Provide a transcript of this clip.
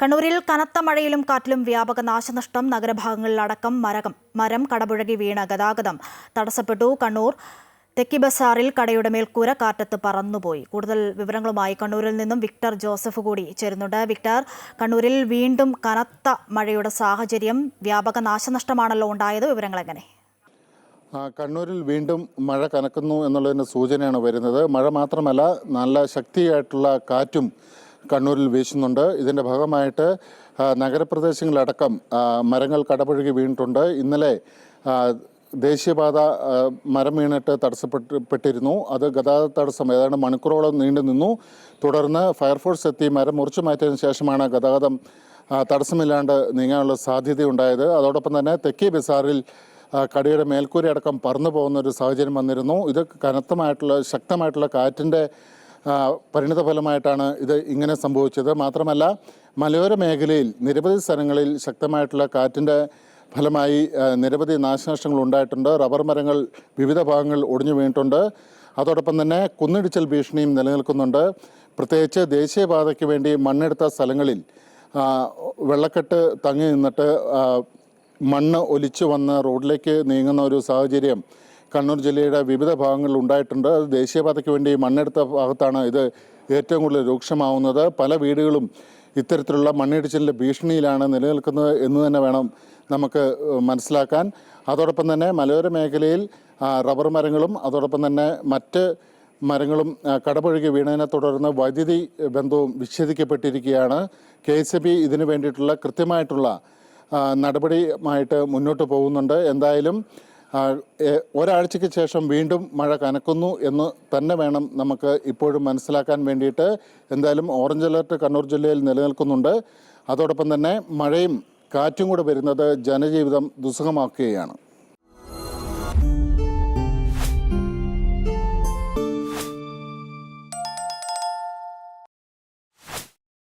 കണ്ണൂരിൽ കനത്ത മഴയിലും കാറ്റിലും വ്യാപക നാശനഷ്ടം നഗരഭാഗങ്ങളിലടക്കം മരകം മരം കടപുഴകി വീണ ഗതാഗതം തടസ്സപ്പെട്ടു. കണ്ണൂർ തെക്കി ബസാറിൽ കടയുടെ മേൽക്കൂര കാറ്റത്ത് പറന്നുപോയി. കൂടുതൽ വിവരങ്ങളുമായി കണ്ണൂരിൽ നിന്നും വിക്ടർ ജോസഫ് കൂടി ചേരുന്നുണ്ട്. വിക്ടർ കണ്ണൂരിൽ വീണ്ടും കനത്ത മഴയുടെ സാഹചര്യം വ്യാപക നാശനഷ്ടമാണല്ലോ ഉണ്ടായത്. വിവരങ്ങൾ എങ്ങനെ? കണ്ണൂരിൽ വീണ്ടും മഴ കനക്കുന്നു എന്നുള്ളതിന്റെ സൂചനയാണ് വരുന്നത്. മഴ മാത്രമല്ല നല്ല ശക്തിയായിട്ടുള്ള കാറ്റും കണ്ണൂരിൽ വീശുന്നുണ്ട്. ഇതിന്റെ ഭാഗമായിട്ട് നഗരപ്രദേശങ്ങളടക്കം മരങ്ങൾ കടപുഴകി വീണിട്ടുണ്ട്. ഇന്നലെ ദേശീയപാത മരം വീണിട്ട് തടസ്സപ്പെട്ടിരുന്നു. പെട്ടിരുന്നു അത് ഗതാഗത തടസ്സം ഏതാണ്ട് മണിക്കൂറോളം നീണ്ടു നിന്നു. തുടർന്ന് ഫയർഫോഴ്സ് എത്തി മരം മുറിച്ചു മാറ്റിയതിനു ശേഷമാണ് ഗതാഗതം തടസ്സമില്ലാണ്ട് നീങ്ങാനുള്ള സാധ്യതയുണ്ടായത്. അതോടൊപ്പം തന്നെ തെക്കേ ബിസാറിൽ കടിയുടെ കടയുടെ മേൽക്കൂര അടക്കം പറന്നു പോകുന്ന ഒരു സാഹചര്യം വന്നിരുന്നു. ഇത് കനത്തമായിട്ടുള്ള ശക്തമായിട്ടുള്ള കാറ്റിന്റെ പരിണിത ഫലമായിട്ടാണ് ഇത് ഇങ്ങനെ സംഭവിച്ചത്. മാത്രമല്ല മലയോര മേഖലയിൽ നിരവധി സ്ഥലങ്ങളിൽ ശക്തമായിട്ടുള്ള കാറ്റിന്റെ ഫലമായി നിരവധി നാശനഷ്ടങ്ങൾ ഉണ്ടായിട്ടുണ്ട്. റബ്ബർ മരങ്ങൾ വിവിധ ഭാഗങ്ങളിൽ ഒടിഞ്ഞു വീണിട്ടുണ്ട്. അതോടൊപ്പം തന്നെ കുന്നിടിച്ചൽ ഭീഷണിയും നിലനിൽക്കുന്നുണ്ട്. പ്രത്യേകിച്ച് ദേശീയപാതയ്ക്ക് വേണ്ടി മണ്ണെടുത്ത സ്ഥലങ്ങളിൽ വെള്ളക്കെട്ട് തങ്ങി നിന്നിട്ട് മണ്ണ് ഒലിച്ചു വന്ന് റോഡിലേക്ക് നീങ്ങുന്ന ഒരു സാഹചര്യം കണ്ണൂർ ജില്ലയുടെ വിവിധ ഭാഗങ്ങളിൽ ഉണ്ടായിട്ടുണ്ട്. അത് ദേശീയപാതയ്ക്ക് വേണ്ടി മണ്ണെടുത്ത ഭാഗത്താണ് ഇത് ഏറ്റവും കൂടുതൽ രൂക്ഷമാവുന്നത്. പല വീടുകളും ഇത്തരത്തിലുള്ള മണ്ണിടിച്ചിലിന്റെ ഭീഷണിയിലാണ് നിലനിൽക്കുന്നത് എന്ന് തന്നെ വേണം നമുക്ക് മനസ്സിലാക്കാൻ. അതോടൊപ്പം തന്നെ മലയോര മേഖലയിൽ റബ്ബർ മരങ്ങളും അതോടൊപ്പം തന്നെ മറ്റ് മരങ്ങളും കടപുഴകി വീണതിനെ തുടർന്ന് വൈദ്യുതി ബന്ധവും വിച്ഛേദിക്കപ്പെട്ടിരിക്കുകയാണ്. കെ എസ് ബി ഇതിനു വേണ്ടിയിട്ടുള്ള കൃത്യമായിട്ടുള്ള നടപടിയുമായിട്ട് മുന്നോട്ട് പോകുന്നുണ്ട്. എന്തായാലും ഒരാഴ്ചയ്ക്ക് ശേഷം വീണ്ടും മഴ കനക്കുന്നു എന്ന് തന്നെ വേണം നമുക്ക് ഇപ്പോഴും മനസ്സിലാക്കാൻ വേണ്ടിയിട്ട്. എന്തായാലും ഓറഞ്ച് അലർട്ട് കണ്ണൂർ ജില്ലയിൽ നിലനിൽക്കുന്നുണ്ട്. അതോടൊപ്പം തന്നെ മഴയും കാറ്റും കൂടെ വരുന്നത് ജനജീവിതം ദുസ്സഹമാക്കുകയാണ്.